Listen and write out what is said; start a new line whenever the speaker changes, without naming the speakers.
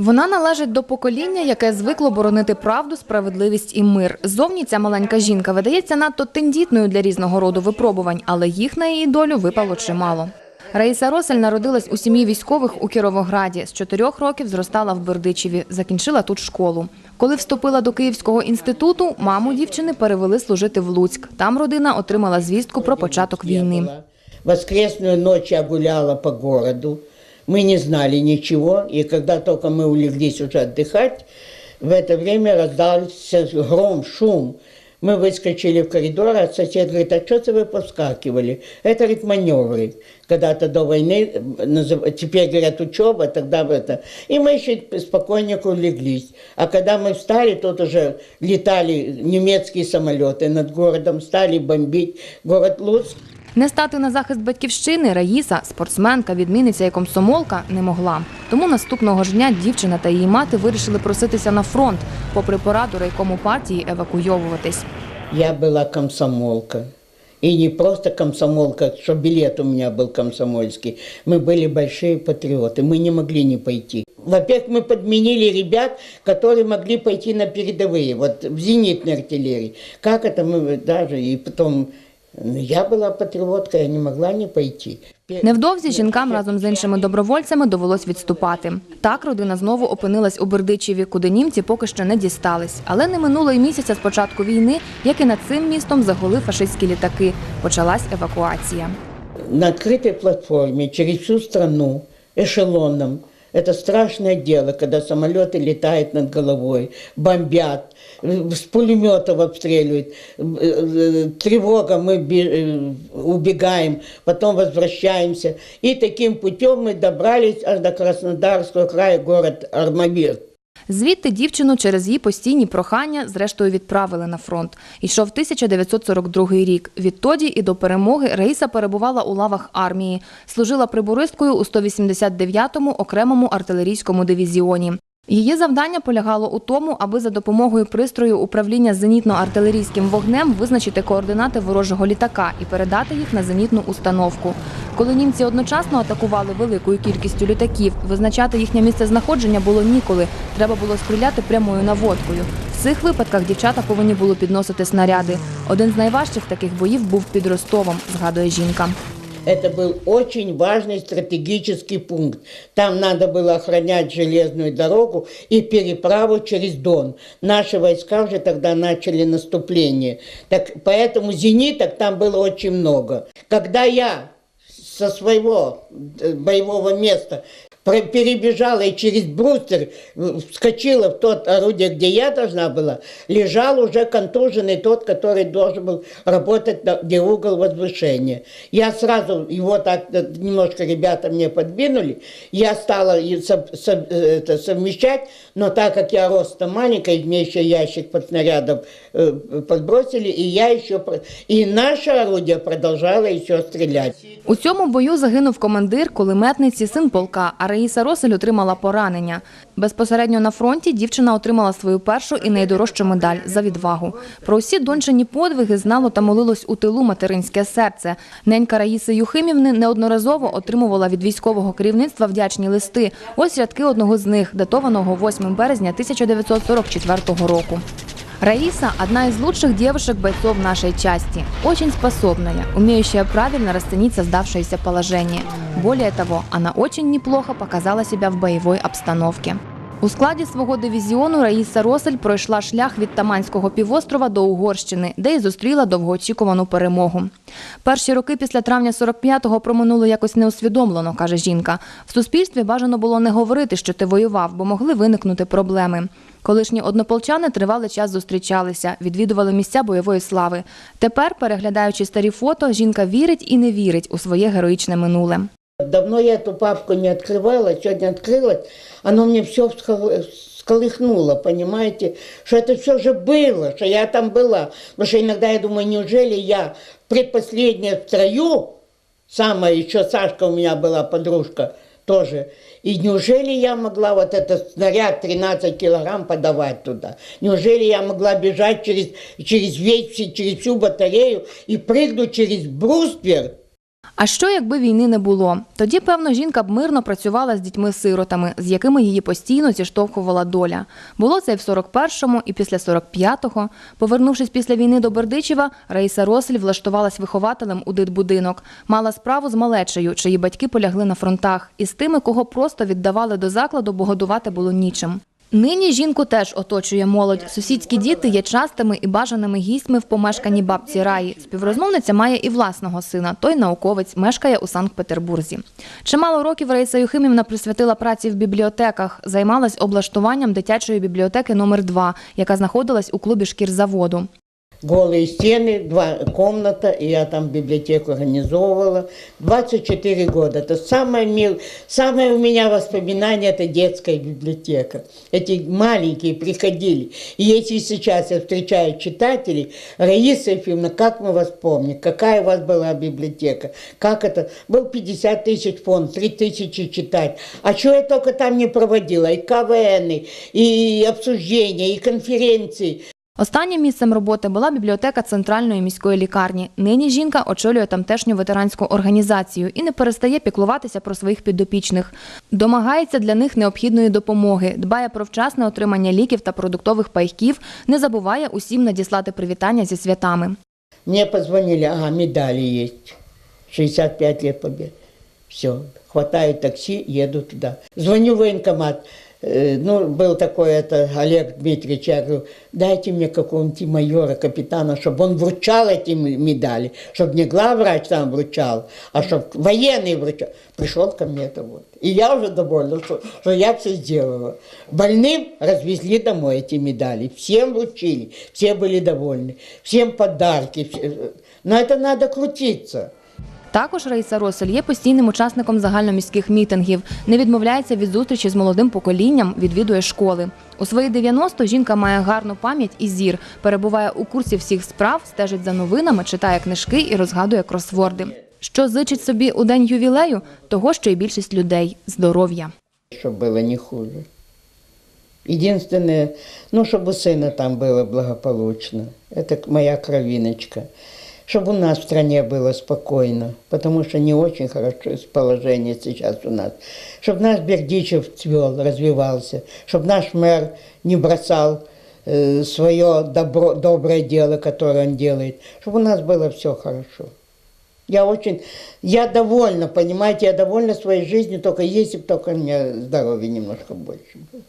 Вона належить до покоління, яке звикло боронити правду, справедливість і мир. Зовні ця маленька жінка видається надто тендітною для різного роду випробувань, але їх на її долю випало чимало. Раїса Росель народилась у сім'ї військових у Кіровограді. З чотирьох років зростала в Бердичеві, закінчила тут школу. Коли вступила до Київського інституту, маму дівчини перевели служити в Луцьк. Там родина отримала звістку про початок війни.
Воскресную ночь я гуляла по городу. Мы не знали ничего. И когда только мы улеглись уже отдыхать, в это время раздался гром, шум. Мы выскочили в коридор, а сосед говорит, а что вы повскакивали? Это, говорит, маневры. Когда-то до войны, э, теперь говорят учеба, тогда в это. И мы еще спокойненько улеглись. А когда мы встали, тут уже летали немецкие самолеты над городом, стали бомбить город Луцк.
Не стати на захист батьківщини Раїса, спортсменка, відмінниця і комсомолка, не могла. Тому наступного ж дня дівчина та її мати вирішили проситися на фронт, попри пораду райкому партії евакуйовуватись.
Я была комсомолка. И не просто комсомолка, что билет у меня был комсомольский. Мы были большие патриоты, мы не могли не пойти. Во-первых, мы подменили ребят, которые могли пойти на передовые, вот в зенитной артиллерии. Как это мы даже, и потом, ну, я была патриоткой, я не могла не пойти.
Невдовзі жінкам разом з іншими добровольцями довелось відступати. Так родина знову опинилась у Бердичеві, куди німці поки що не дістались. Але не минуло й місяця з початку війни, як і над цим містом загули фашистські літаки. Почалась евакуація.
на открытой платформе через всю страну эшелоном. Это страшное дело, когда самолеты летают над головой, бомбят, э, с пулеметов обстреливают, э, э, тревога, мы бе- э, убегаем, потом возвращаемся. И таким путем мы добрались аж до Краснодарского края, город Армавир.
Звідти дівчину через її постійні прохання зрештою відправили на фронт. Йшов 1942 рік. Відтоді і до перемоги Раїса перебувала у лавах армії. Служила прибористкою у 189-му окремому артилерійському дивізіоні. Її завдання полягало у тому, аби за допомогою пристрою управління зенітно-артилерійським вогнем визначити координати ворожого літака і передати їх на зенітну установку. Коли німці одночасно атакували великою кількістю літаків, визначати їхнє місце знаходження було ніколи. Треба було стріляти прямою наводкою. В цих випадках дівчата повинні було підносити снаряди. Один з найважчих таких боїв був під Ростовом, згадує жінка.
Это был очень важный стратегический пункт. Там надо было охранять железную дорогу и переправу через Дон. Наши войска уже тогда начали наступление. Так, поэтому зениток там было очень много. Когда я со своего э, боевого места про- перебежала и через брустер э, вскочила в тот орудие, где я должна была, лежал уже контуженный тот, который должен был работать, на- где угол возвышения. Я сразу его так э, немножко ребята мне подвинули, я стала и сов- сов- э, это, совмещать, но так как я роста маленькая, мне еще ящик под снарядом э, подбросили, и я еще... про- И наше орудие продолжало еще стрелять.
У цьому бою загинув командир кулеметниці син полка, а Раїса Росель отримала поранення. Безпосередньо на фронті дівчина отримала свою першу і найдорожчу медаль за відвагу. Про усі дончині подвиги знало та молилось у тилу материнське серце. Ненька Раїси Юхимівни неодноразово отримувала від військового керівництва вдячні листи. Ось рядки одного з них, датованого 8 березня 1944 року. Раиса – одна из лучших девушек-бойцов нашей части. Очень способная, умеющая правильно расценить создавшееся положение. Более того, она очень неплохо показала себя в боевой обстановке. У складі свого дивізіону Раїса Росель пройшла шлях від Таманського півострова до Угорщини, де й зустріла довгоочікувану перемогу. Перші роки після травня 45-го проминули якось неусвідомлено, каже жінка. В суспільстві бажано було не говорити, що ти воював, бо могли виникнути проблеми. Колишні однополчани тривалий час зустрічалися, відвідували місця бойової слави. Тепер, переглядаючи старі фото, жінка вірить і не вірить у своє героїчне минуле.
Давно я эту папку не открывала, сегодня открылась, оно мне все всколыхнуло, понимаете, что это все же было, что я там была. Потому что иногда я думаю, неужели я предпоследняя в строю, самая еще Сашка у меня была подружка тоже, и неужели я могла вот этот снаряд 13 килограмм подавать туда? Неужели я могла бежать через, через весь, через всю батарею и прыгнуть через бруствер?
А що, якби війни не було? Тоді, певно, жінка б мирно працювала з дітьми-сиротами, з якими її постійно зіштовхувала доля. Було це і в 41-му, і після 45-го. Повернувшись після війни до Бердичева, Раїса Росель влаштувалась вихователем у дитбудинок. Мала справу з малечею, чиї батьки полягли на фронтах, і з тими, кого просто віддавали до закладу, бо годувати було нічим. Нині жінку теж оточує молодь. Сусідські діти є частими і бажаними гістьми в помешканні бабці Раї. Співрозмовниця має і власного сина. Той науковець мешкає у Санкт-Петербурзі. Чимало років Раїса Юхимівна присвятила праці в бібліотеках, займалась облаштуванням дитячої бібліотеки номер 2 яка знаходилась у клубі шкірзаводу.
Голые стены, два комната, и я там библиотеку организовывала. 24 года. Это самое, мил, самое у меня воспоминание, это детская библиотека. Эти маленькие приходили. И если сейчас я встречаю читателей, Раиса Ефимовна, как мы вас помним, какая у вас была библиотека, как это, был 50 тысяч фонд, 3 тысячи читать. А что я только там не проводила? И КВН, и обсуждения, и конференции.
Останнім місцем роботи була бібліотека центральної міської лікарні. Нині жінка очолює тамтешню ветеранську організацію і не перестає піклуватися про своїх підопічних. Домагається для них необхідної допомоги, дбає про вчасне отримання ліків та продуктових пайків, не забуває усім надіслати привітання зі святами.
Мне позвонили, ага, медали есть. 65 лет победы. Все, хватаю такси, еду туда. Звоню в военкомат. Э, Ну, был такой это Олег Дмитриевич, я говорю, дайте мне какого-нибудь майора, капитана, чтобы он вручал эти м- медали, чтобы не главврач там вручал, а чтобы военный вручал. Пришел ко мне это вот. И я уже довольна, что, что я все сделала. Больным развезли домой эти медали, всем вручили, все были довольны, всем подарки. все- Но это надо крутиться.
Також Раїса Росель є постійним учасником загальноміських мітингів, не відмовляється від зустрічі з молодим поколінням, відвідує школи. У свої 90 жінка має гарну пам'ять і зір, перебуває у курсі всіх справ, стежить за новинами, читає книжки і розгадує кросворди. Що зичить собі у день ювілею? Того, що й більшість людей здоров'я.
чтобы было не хуже. Единственное, ну, чтобы у сына там было благополучно. Это к- моя кровиночка. Чтобы у нас в стране было спокойно, потому что не очень хорошо положение сейчас у нас. Чтобы наш Бердичев цвел, развивался, чтобы наш мэр не бросал э, свое добро, доброе дело, которое он делает, чтобы у нас было все хорошо. Я очень, я довольна, понимаете, я довольна своей жизнью, только если бы только у меня здоровья немножко больше было.